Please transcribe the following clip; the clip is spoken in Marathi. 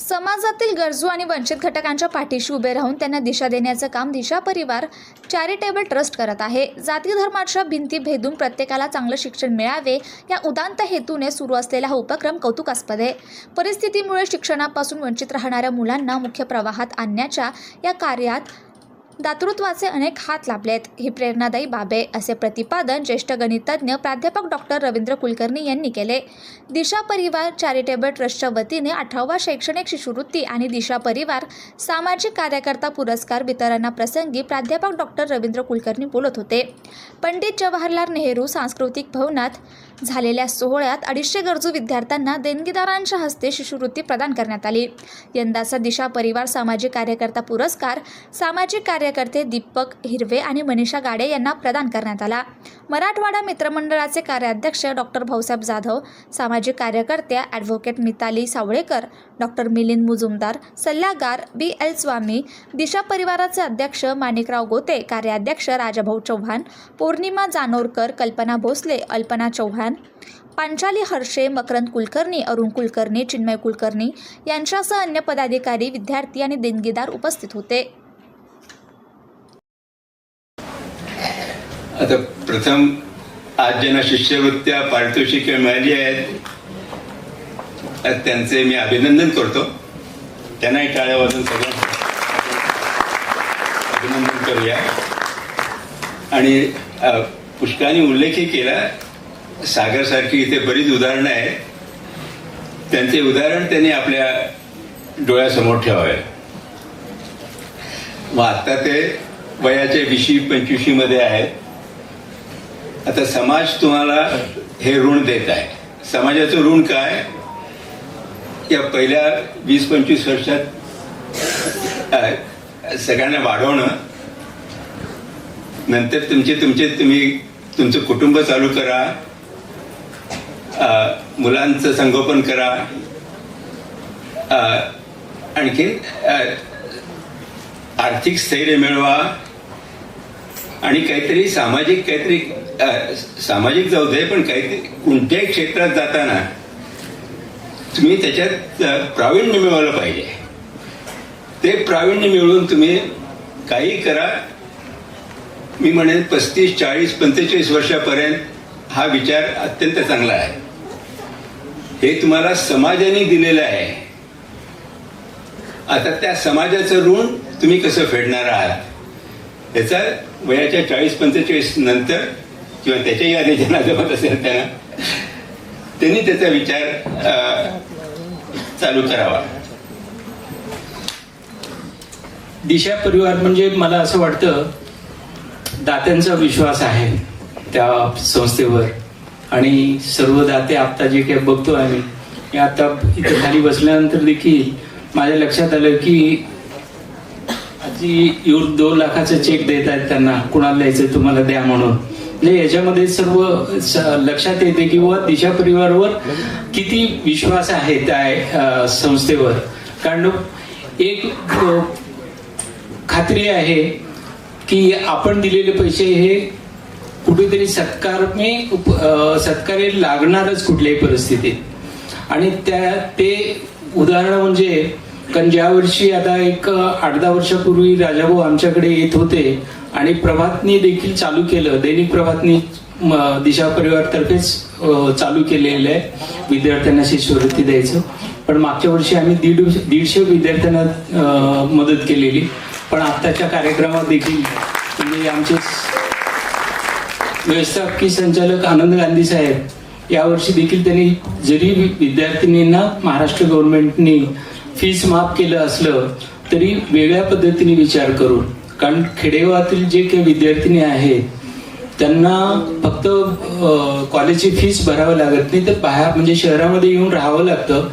समाजातील गरजू आणि वंचित घटकांच्या पाठीशी उभे राहून त्यांना दिशा देण्याचं काम दिशा परिवार चॅरिटेबल ट्रस्ट करत आहे. जाती धर्माच्या भिंती भेदून प्रत्येकाला चांगलं शिक्षण मिळावे या उदांत हेतूने सुरू असलेला हा उपक्रम कौतुकास्पद आहे. परिस्थितीमुळे शिक्षणापासून वंचित राहणाऱ्या मुलांना मुख्य प्रवाहात आणण्याच्या या कार्यात दातृत्वाचे अनेक हात लाभलेत. ही प्रेरणादायी बाबे असे प्रतिपादन ज्येष्ठ गणितज्ञ प्राध्यापक डॉक्टर रवींद्र कुलकर्णी यांनी केले. दिशा परिवार चॅरिटेबल ट्रस्टच्या वतीने अठरावा शैक्षणिक शिष्यवृत्ती आणि दिशा परिवार सामाजिक कार्यकर्ता पुरस्कार वितरणाप्रसंगी प्राध्यापक डॉक्टर रवींद्र कुलकर्णी बोलत होते. पंडित जवाहरलाल नेहरू सांस्कृतिक भवनात झालेल्या सोहळ्यात अडीचशे गरजू विद्यार्थ्यांना देणगीदारांच्या हस्ते शिष्यवृत्ती प्रदान करण्यात आली. यंदाचा दिशा परिवार सामाजिक कार्यकर्ता पुरस्कार सामाजिक कार्यकर्ते दीपक हिरवे आणि मनीषा गाडे यांना प्रदान करण्यात आला. मराठवाडा मित्रमंडळाचे कार्याध्यक्ष डॉक्टर भाऊसाहेब जाधव सामाजिक कार्यकर्त्या ॲडव्होकेट मिताली सावळेकर डॉक्टर मिलिंद मुजुमदार सल्लागार बी. एल. स्वामी दिशा परिवाराचे अध्यक्ष माणिकराव गोते कार्याध्यक्ष राजाभाऊ चव्हाण पौर्णिमा जानोरकर कल्पना भोसले अल्पना चव्हाण पांचाली हर्षे मकरंद कुलकर्णी अरुण कुलकर्णी चिन्मय कुलकर्णी यांच्यासह अन्य पदाधिकारी विद्यार्थी आणि देणगीदार उपस्थित होते. आता प्रथम आज ज्यांना शिष्यवृत्त्या पारितोषिके मिळाली आहेत त्यांचे मी अभिनंदन करतो. त्यांनाही टाळ्या वाजून सगळं अभिनंदन करूया. आणि पुष्काने उल्लेखही केला सागरसारखी इथे बरीच उदाहरणं आहेत. त्यांचे उदाहरण त्यांनी आपल्या डोळ्यासमोर ठेवावे. मग आता ते वयाच्या विशी पंचवीशी मध्ये आहेत. आता समाज तुम्हाला हे ऋण देत आहे. समाजाचं ऋण काय? या पहिल्या वीस पंचवीस वर्षात सगळ्यांना वाढवणं. नंतर तुमचे तुमचे तुम्ही तुमचं कुटुंब चालू करा. मुलांचं संगोपन करा. आणखीन आर्थिक स्थैर्य मिळवा. आणि काहीतरी सामाजिक काहीतरी सामाजिक जाऊ दे पण काहीतरी कोणत्याही क्षेत्रात जाताना तुम्ही त्याच्यात प्रावीण्य मिळवलं पाहिजे. ते प्रावीण्य मिळवून तुम्ही काही करा. मी म्हणेन पस्तीस चाळीस पंचेचाळीस वर्षापर्यंत हा विचार अत्यंत चांगला आहे. हे तुम्हाला समाजाने दिलेलं आहे. आता त्या समाजाचं ऋण तुम्ही कसं फेडणार आहात? याचा वयाच्या चाळीस पंचेचाळीस नंतर किंवा त्याच्याही आधी ज्यांना जमत असेल त्यांना त्यांनी त्याचा विचार चालू करावा. दिशा परिवार म्हणजे मला असं वाटतं दात्यांचा विश्वास आहे त्या संस्थेवर. आणि सर्व दाते आत्ता जे काही बघतो आम्ही मी आता इथे खाली बसल्यानंतर देखील माझ्या लक्षात आलं की आजी दोन लाखाचा चेक देत आहेत त्यांना कुणाला द्यायचं तुम्हाला द्या म्हणून. म्हणजे याच्यामध्ये सर्व लक्षात येते की दिशा परिवारवर किती विश्वास आहे त्या संस्थेवर. कारण एक खात्री आहे की आपण दिलेले पैसे हे कुठेतरी सत्कारमे उप- सत्कार्य लागणारच कुठल्याही परिस्थितीत. आणि त्या ते उदाहरण म्हणजे कारण ज्या वर्षी आता एक आठ दहा वर्षापूर्वी राजाभाऊ आमच्याकडे येत होते आणि प्रभातनी देखील चालू केलं दैनिक प्रभातनी दिशा परिवारतर्फेच चालू केलेलं आहे. विद्यार्थ्यांना शिष्यवृत्ती द्यायचं. पण मागच्या वर्षी आम्ही दीड दीडशे विद्यार्थ्यांना मदत केलेली. पण आत्ताच्या कार्यक्रमात देखील म्हणजे आमचे व्यवस्थापकीय संचालक आनंद गांधी साहेब यावर्षी देखील त्यांनी जरी विद्यार्थिनींना महाराष्ट्र गव्हर्नमेंटनी फीस माफ केलं असलं तरी वेगळ्या पद्धतीने विचार करून कारण खेडेगावातील जे काही विद्यार्थिनी आहेत त्यांना फक्त अं, कॉलेजची फीस भरावं लागत नाही तर बाहेर म्हणजे शहरामध्ये येऊन राहावं लागतं.